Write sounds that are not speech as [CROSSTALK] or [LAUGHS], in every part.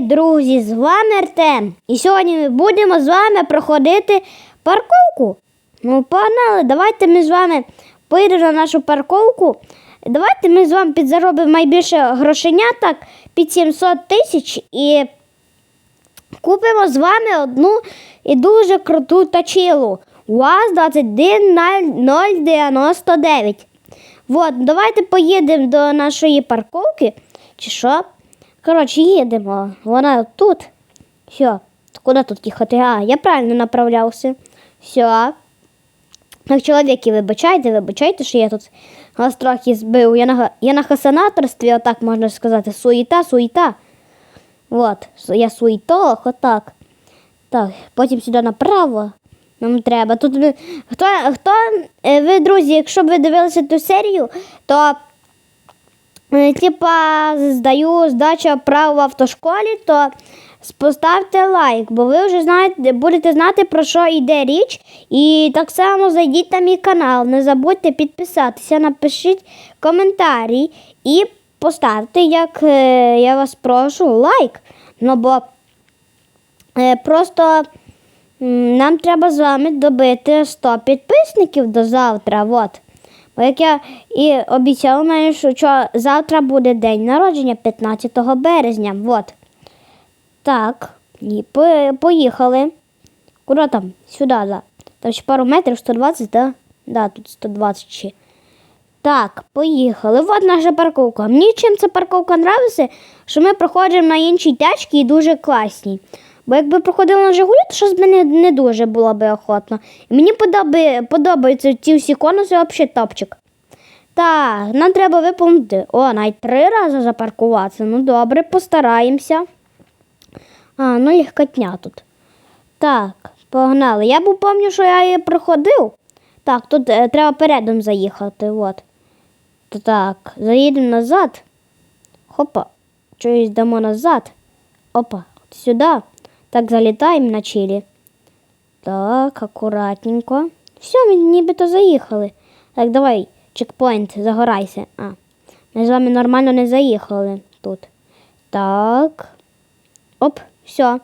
Друзі, з вами Артем. І сьогодні ми будемо з вами проходити парковку. Ну, погнали, давайте ми з вами поїдемо на нашу парковку. Давайте ми з вами підзаробимо найбільше грошеняток під 700 тисяч і купимо з вами одну і дуже круту тачилу. УАЗ 21099. Вот, давайте поїдемо до нашої парковки. Чи що? Коротше, їдемо. Вона тут. Все. Куди тут їхати? А, я правильно направлявся. Все. Так, чоловіки, вибачайте, вибачайте, що я тут вас трохи збив. Я на, я на хасанаторстві, отак можна сказати. Суєта, суєта. От, я суєтолог, отак. Так, потім сюди направо. Нам треба. Тут хто, хто е, ви, друзі, якщо б ви дивилися ту серію, то типа здаю здача прав в автошколі, то поставте лайк, бо ви вже знаєте, будете знати, про що йде річ. І так само зайдіть на мій канал. Не забудьте підписатися, напишіть коментарі і поставте, як е, я вас прошу, лайк. Ну бо е, просто. Нам треба з вами добити 100 підписників до завтра. От. Як я і обіцяла мені, що завтра буде день народження 15 березня. От. Так, і поїхали. Куди там? Сюди, да. Там ще пару метрів, 120, да? Да, тут 120 ще. Так, поїхали. От наша парковка. Мені чим ця парковка нравиться, що ми проходимо на іншій тачці і дуже класні. Бо якби проходили на Жигулі, то щось би не, дуже було би охотно. І мені подоби, подобаються ці всі конуси, взагалі топчик. Так, нам треба виповнити. О, навіть три рази запаркуватися. Ну добре, постараємося. А, ну їх котня тут. Так, погнали. Я був пам'ятаю, що я її проходив. Так, тут е, треба передом заїхати. От. Та Так, заїдемо назад. Хопа. Чогось дамо назад. Опа, сюди. Так, залітаємо на чилі. Так, акуратненько. Все, ми нібито заїхали. Так, давай, чекпоінт, загорайся. А, ми з вами нормально не заїхали тут. Так. Оп, все.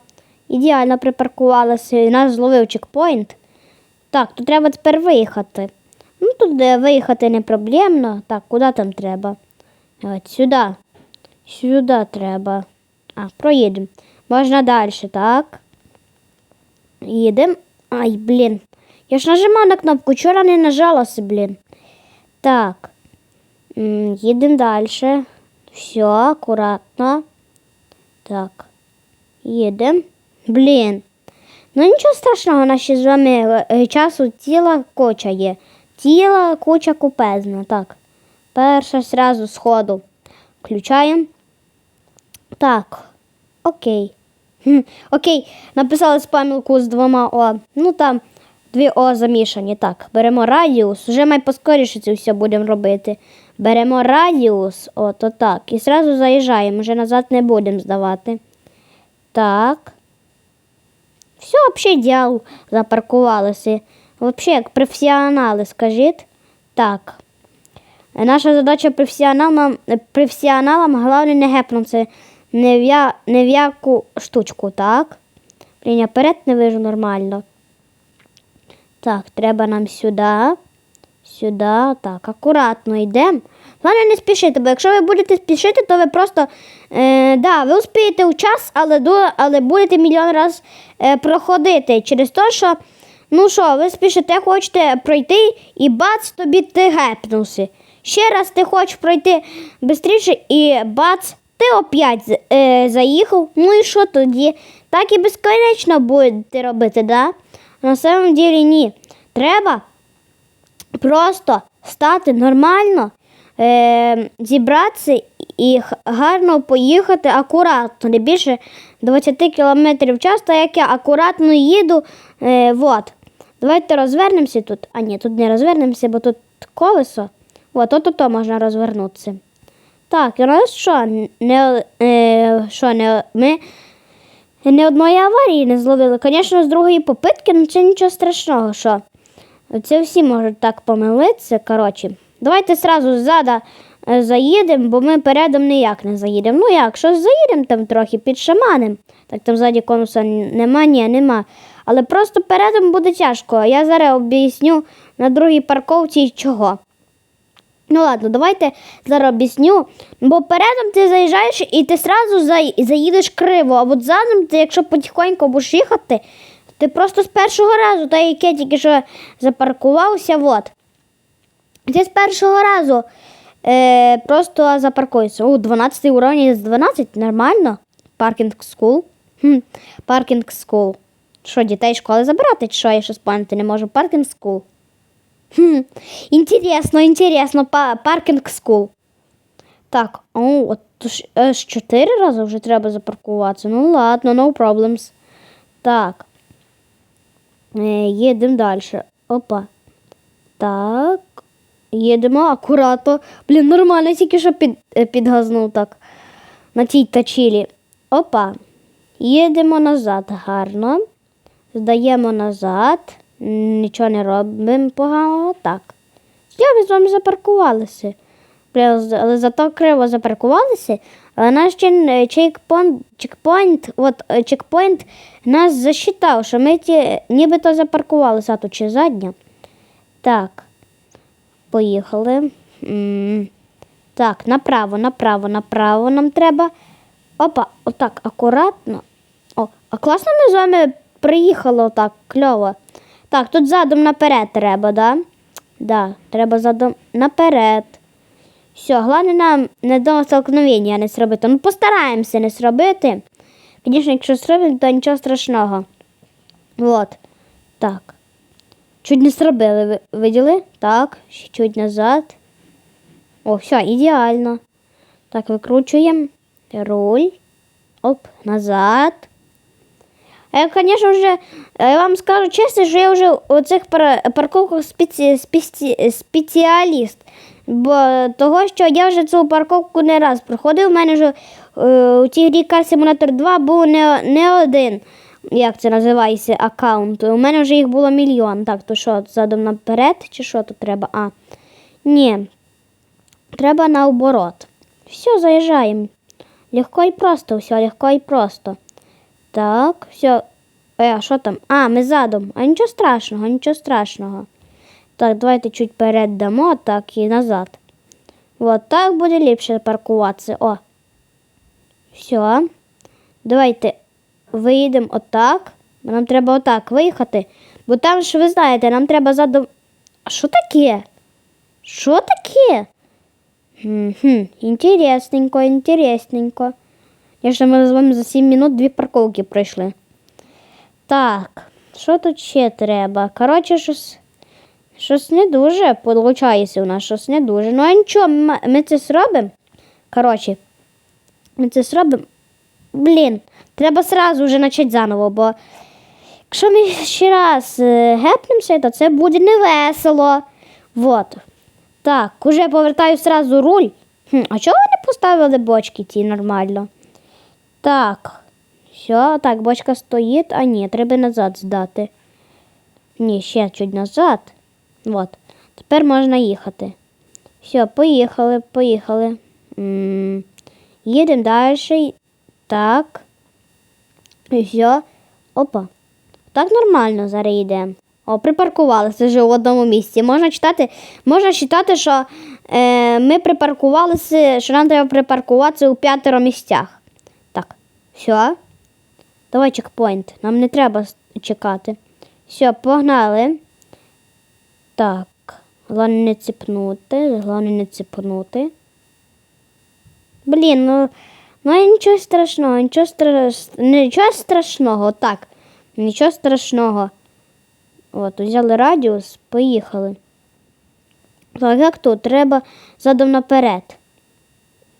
Ідеально припаркувалися. І нас зловив чекпоінт. Так, тут треба тепер виїхати. Ну, тут виїхати не проблемно. Так, куди там треба? От сюди. Сюди треба. А, проїдемо. Можна далі, так? Їдемо. Ай, блін. Я ж нажимав на кнопку, вчора не нажалася, блін. Так. Їдемо далі. Все, акуратно. Так. Їдемо. Блін. Ну нічого страшного, наші з вами е, часу ціла коча є. Ціла куча купезна. Так. Перша зразу сходу. Включаємо. Так. Окей. Хм, Окей, написали спамілку з двома О. Ну там дві О замішані. Так, беремо радіус. Вже май поскоріше це все будемо робити. Беремо радіус, от отак. І зразу заїжджаємо, вже назад не будемо здавати. Так. Все, взагалі ідеал запаркувалися. Взагалі, як професіонали, скажіть. Так. Наша задача професіоналам, професіоналам головне не гепнутися не в, я, не в яку штучку, так? Блін, я вперед не вижу нормально. Так, треба нам сюди. Сюди. Так, акуратно йдемо. Головне не спішити, бо якщо ви будете спішити, то ви просто е, да, ви успієте у час, але, але будете мільйон раз е, проходити через те, що ну що, ви спішите, хочете пройти і бац, тобі ти гепнувся. Ще раз ти хочеш пройти швидше і бац, ти опять е, заїхав. Ну і що тоді? Так і безконечно будете робити, да? На самом ділі ні. Треба просто стати нормально, е, зібратися і гарно поїхати акуратно, не більше 20 км в час, так як я акуратно їду. Е, вот. Давайте розвернемося тут. А ні, тут не розвернемося, бо тут колесо. От, от, то можна розвернутися. Так, у нас що, не, е, що не, ми не одної аварії не зловили. Звісно, з другої попитки, ну це нічого страшного, що це всі можуть так помилитися. Коротше, давайте сразу ззада е, заїдемо, бо ми передом ніяк не заїдемо. Ну як, що заїдемо там трохи під шаманем. Так там ззаді конуса нема, ні, нема. Але просто передом буде тяжко. Я зараз об'ясню на другій парковці чого. Ну ладно, давайте зараз об'ясню. Бо передом ти заїжджаєш і ти сразу заїдеш криво. А от задом ти, якщо потихоньку будеш їхати, ти просто з першого разу, та яке тільки що запаркувався, от. Ти з першого разу е, просто запаркуєшся. У 12 уровень з 12 нормально. Паркінг скул. Паркінг скул. Що, дітей школи забирати? Чи що я щось поняти не можу? Паркінг скул. Хм, інтересно, інтересно, па- паркінг скул. Так, о, от аж чотири рази вже треба запаркуватися. Ну ладно, no problems. Так. Е, їдемо далі. Опа. Так. Їдемо акуратно. Блін, нормально, тільки що під, е, підгазнув так. На тій тачілі. Опа. Їдемо назад гарно. Здаємо назад. М, Нічого не робимо поганого. Так. Я ми з вами запаркувалися. Але зато криво запаркувалися. Але наш е, чекпоінт, чекпоінт, от е, чекпоінт нас засчитав, що ми ті, нібито запаркувалися, а чи задня. Так. Поїхали. М, Так, направо, направо, направо нам треба. Опа, отак, акуратно. О, а класно ми з вами приїхали отак, кльово. Так, тут задом наперед треба, да? Да, треба задом наперед. Все, головне нам не до столкновення не зробити. Ну, постараємося не зробити. Звісно, якщо зробимо, то нічого страшного. Вот. Так. Чуть не зробили, ви виділи? Так, ще чуть назад. О, все, ідеально. Так, викручуємо. Руль. Оп, назад. Я, звісно, вже, я вам скажу чесно, що я вже у цих парковках спеці, спеці, спеціаліст. Бо того, що я вже цю парковку не раз проходив. У мене вже е, у тій грі Car Simulator 2 був не, не один, як це називається, аккаунт. У мене вже їх було мільйон. Так, то що, задом наперед, чи що тут треба? А, ні. Треба наоборот. Все, заїжджаємо. Легко і просто, все, легко і просто. Так, все. Е, що там? А, ми задом. А нічого страшного, нічого страшного. Так, давайте чуть перед дамо, так і назад. От так буде ліпше паркуватися. О. Все. Давайте виїдемо отак. Нам треба отак виїхати. Бо там ж ви знаєте, нам треба задом. А що таке? Що таке? Хм, інтересненько, інтересненько. Я ж ми з вами за 7 минут дві парковки пройшли. Так, що тут ще треба? Коротше, щось, щось не дуже виходить у нас, щось не дуже. Ну а нічого, ми, це зробимо. Коротше, ми це зробимо. Блін, треба сразу вже почати заново, бо якщо ми ще раз е, гепнемося, то це буде невесело. Вот. Так, уже повертаю сразу руль. Хм, а чого ви не поставили бочки ті нормально? Так. Все, так, бочка стоїть, а ні, треба назад здати. Ні, ще чуть назад. Вот. Тепер можна їхати. Все, поїхали, поїхали. Їдемо далі. Так. І все. Опа. Так нормально зараз йдемо. О, припаркувалися вже в одному місці. Можна читати, можна читати, що е, ми припаркувалися, що нам треба припаркуватися у п'ятеро місцях. Все. Давай чекпоінт. Нам не треба чекати. Все, погнали. Так. Головне не ціпнути. Головне не ціпнути. Блін, ну, ну нічого страшного, нічого, страш... нічого страшного. Так. Нічого страшного. От, взяли радіус, поїхали. Так, як тут? Треба задом наперед.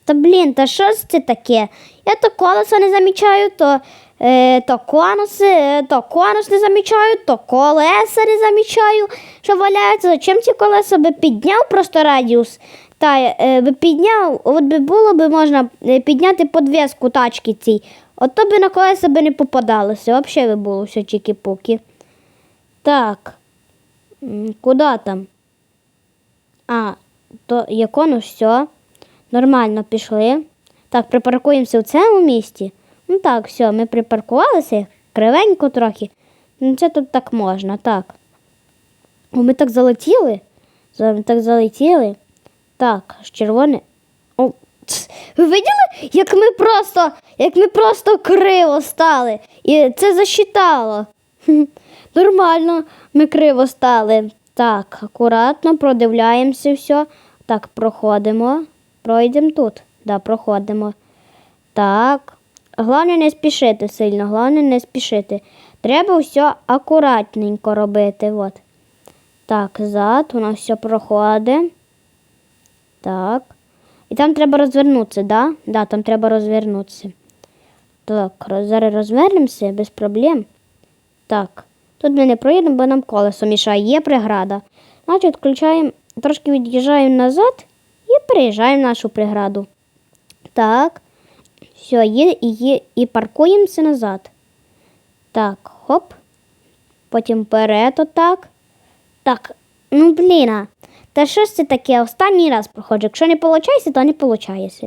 Та блін, та що ж це таке? Я то колесо не замічаю, то, е, то конуси, е, то конус не замічаю, то колеса не замічаю, що валяються. Зачем ці колеса би підняв просто радіус? Та е, би підняв, от би було би можна е, підняти подвіску тачки цій. От то би на колеса би не попадалося. Взагалі би було все чікі-пуки. Так. Куди там? А, то є конус, все. Нормально пішли. Так, припаркуємося в цьому місці. Ну так, все, ми припаркувалися, кривенько трохи. Ну, це тут так можна, так. О, ми так залетіли. Ми так залетіли. Так, червоне. О, ви виділи, як ми просто, як ми просто криво стали? І це засчитало. Нормально, ми криво стали. Так, акуратно продивляємося все. Так, проходимо. Пройдемо тут. Да, проходимо. Так. Головне не спішити сильно, головне не спішити. Треба все акуратненько робити. От. Так, зад, у нас все проходить. Так. І там треба розвернутися, да? Да, там треба розвернутися. Так, зараз розвернемося без проблем. Так. Тут ми не проїдемо, бо нам колесо мішає. Є преграда. Значить, включаємо, трошки від'їжджаємо назад і переїжджаємо в нашу преграду. Так. Все, є, і, і паркуємося назад. Так, хоп. Потім вперед отак. Так, ну блін. Та що ж це таке? Останній раз проходжу. Якщо не виходить, то не виходить.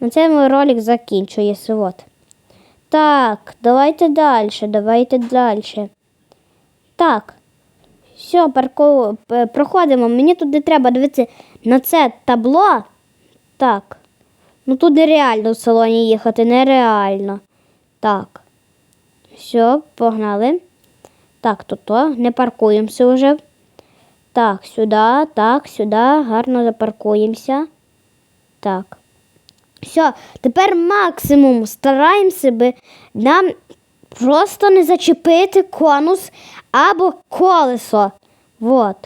На цьому ролик закінчується. От. Так, давайте далі, давайте далі. Так. Все, парку... проходимо. Мені тут не треба дивитися на це табло. Так. Ну тут нереально в салоні їхати, нереально. Так. Все, погнали. Так, тут то, не паркуємося вже. Так, сюди, так, сюди, гарно запаркуємося. Так. Все, тепер максимум стараємося, би нам просто не зачепити конус або колесо. Вот.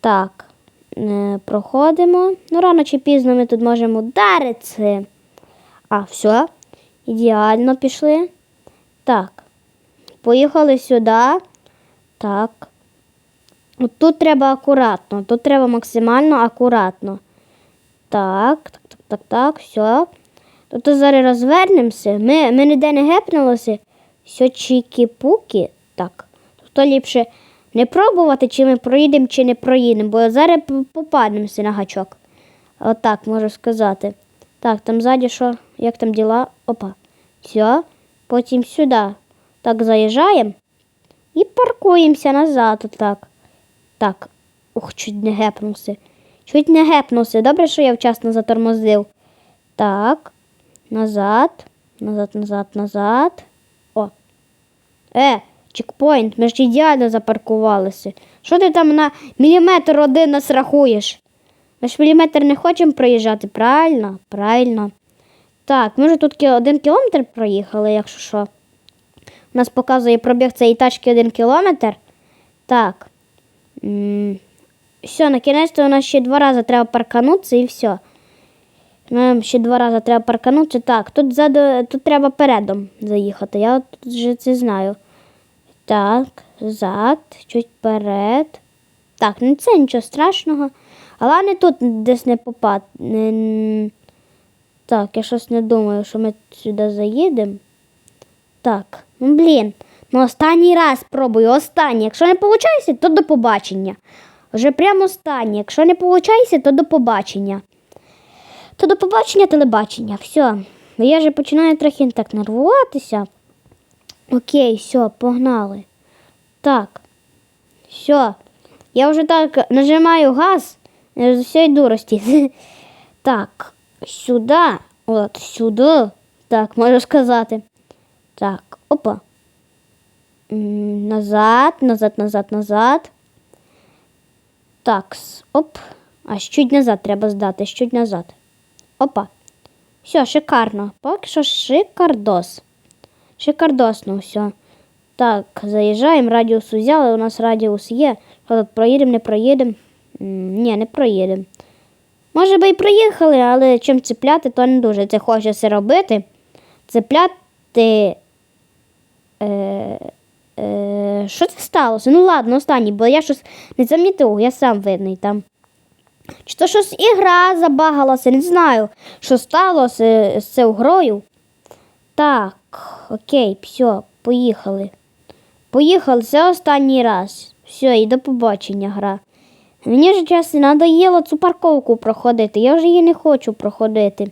Так. Е, проходимо. Ну, рано чи пізно ми тут можемо ударитися. А, все. Ідеально пішли. Так. Поїхали сюди. Так. От тут треба акуратно. Тут треба максимально акуратно. Так, так, так, так, так, все. Тут зараз розвернемося. Ми, ми ніде не гепнулися. Все чікі-пуки. Так. Тобто ліпше не пробувати, чи ми проїдемо, чи не проїдемо, бо зараз попадемося на гачок. Отак можу сказати. Так, там ззаді що? Як там діла? Опа. Все. Потім сюди. Так заїжджаємо і паркуємося назад. Отак. Так. Ух, чуть не гепнувся. Чуть не гепнувся. Добре, що я вчасно затормозив. Так. Назад. Назад, назад, назад. О. Е, чекпоінт, ми ж ідеально запаркувалися. Що ти там на міліметр один нас рахуєш? Ми ж міліметр не хочемо проїжджати, правильно? Правильно. Так, ми вже тут один кілометр проїхали, якщо що. У нас показує пробіг цієї тачки один кілометр. Так. М, Все, на кінець у нас ще два рази треба парканутися і все. Нам ще два рази треба парканутися. Так, тут ззаду, тут треба передом заїхати. Я от вже це знаю. Так, зад, чуть вперед. Так, ну це нічого страшного. Але не тут десь не попад. Не... Так, я щось не думаю, що ми сюди заїдемо. Так, ну блін. Ну останній раз пробую, останній. Якщо не виходить, то до побачення. Вже прямо останній. Якщо не виходить, то до побачення. То до побачення телебачення. Все. Я вже починаю трохи так нервуватися. Окей, все, погнали. Так. Все. Я вже так нажимаю газ з усієї дурості. [LAUGHS] Так, сюди. От, сюди. Так, можу сказати. Так, опа. Назад, назад, назад, назад. Так, оп. А чуть назад треба здати, чуть назад. Опа. Все, шикарно. Поки що шикардос. Шикардосно все. Так, заїжджаємо, радіус взяли, у нас радіус є. Тут проїдемо, не проїдемо? Ні, не проїдемо. Може би і проїхали, але чим цепляти, то не дуже. Це хочеться робити. Цепляти. Е, е, що це сталося? Ну ладно, останній, бо я щось не замітив, я сам видний там. Чи то щось ігра забагалася, не знаю, що сталося з цією грою. Так, окей, все, поїхали. Поїхали, це останній раз. Все, і до побачення гра. Мені ж чесно надоїло цю парковку проходити. Я вже її не хочу проходити.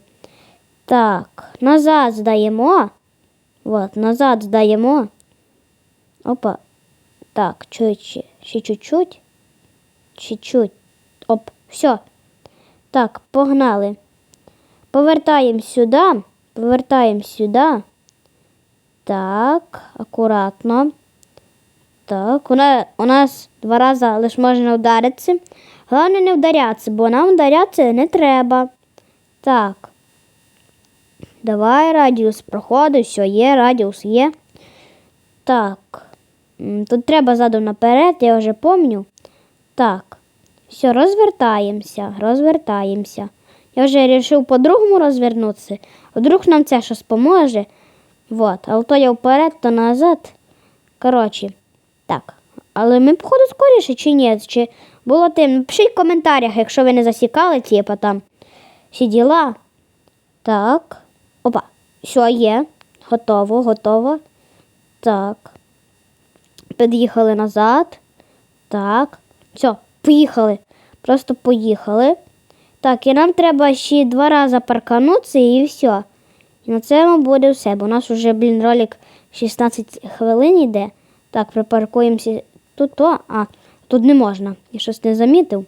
Так, назад здаємо. От, назад здаємо. Опа. Так, чуть, ще, чуть-чуть. Чуть-чуть. Оп, все. Так, погнали. Повертаємо сюди. Повертаємо сюди. Так, акуратно. Так, нас, у нас два рази лише можна вдаритися. Головне не вдарятися, бо нам вдарятися не треба. Так. Давай радіус проходить, все є, радіус є. Так. Тут треба задом наперед, я вже помню. Так. Все, розвертаємося, розвертаємося. Я вже вирішив по-другому розвернутися. Вдруг нам це щось поможе. Вот. Але то я вперед, то назад. Коротше, так. Але ми, походу, скоріше чи ні? Чи було тим? Напишіть в коментарях, якщо ви не засікали, типа там всі діла. Так. Опа. Все є. Готово, готово. Так. Під'їхали назад. Так. Все, поїхали. Просто поїхали. Так, і нам треба ще два рази парканутися і все. І на цьому буде все, бо у нас вже, блін, ролик 16 хвилин йде. Так, припаркуємося тут, то, а, тут не можна. Я щось не замітив.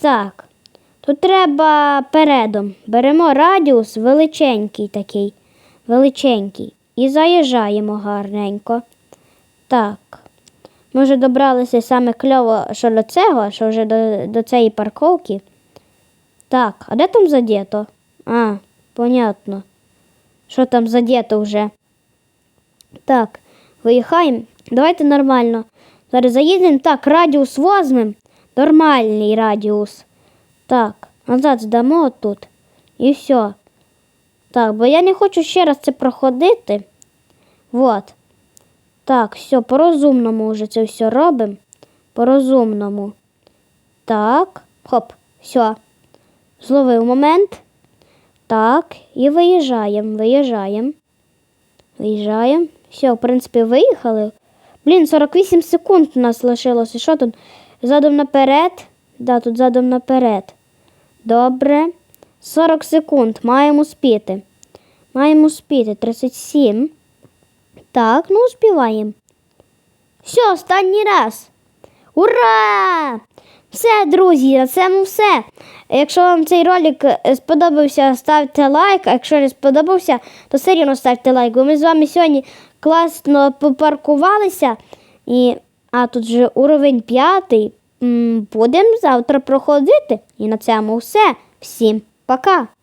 Так, тут треба передом. Беремо радіус величенький такий, величенький. І заїжджаємо гарненько. Так. Ми вже добралися саме кльово, що до цього, що вже до, до цієї парковки. Так, а де там задето? А, понятно. Що там задето вже? Так, виїхаємо. Давайте нормально. Зараз заїдемо. Так, радіус возьмемо. Нормальний радіус. Так, назад здамо тут. І все. Так, бо я не хочу ще раз це проходити. Вот. Так, все, по-розумному вже це все робимо. По-розумному. Так, хоп, все. Зловив момент. Так, і виїжджаємо, виїжджаємо. Виїжджаємо. Все, в принципі, виїхали. Блін, 48 секунд у нас лишилося. Що тут? Задом наперед? Да, тут задом наперед. Добре. 40 секунд. Маємо спіти. Маємо спіти. 37. Так, ну успіваємо. Все, останній раз. Ура! Все, друзі, на цьому все. Якщо вам цей ролик е, сподобався, ставте лайк. А якщо не сподобався, то все рівно ставте лайк. Бо ми з вами сьогодні класно попаркувалися. І, а тут вже уровень п'ятий. Будемо завтра проходити. І на цьому все. Всім пока!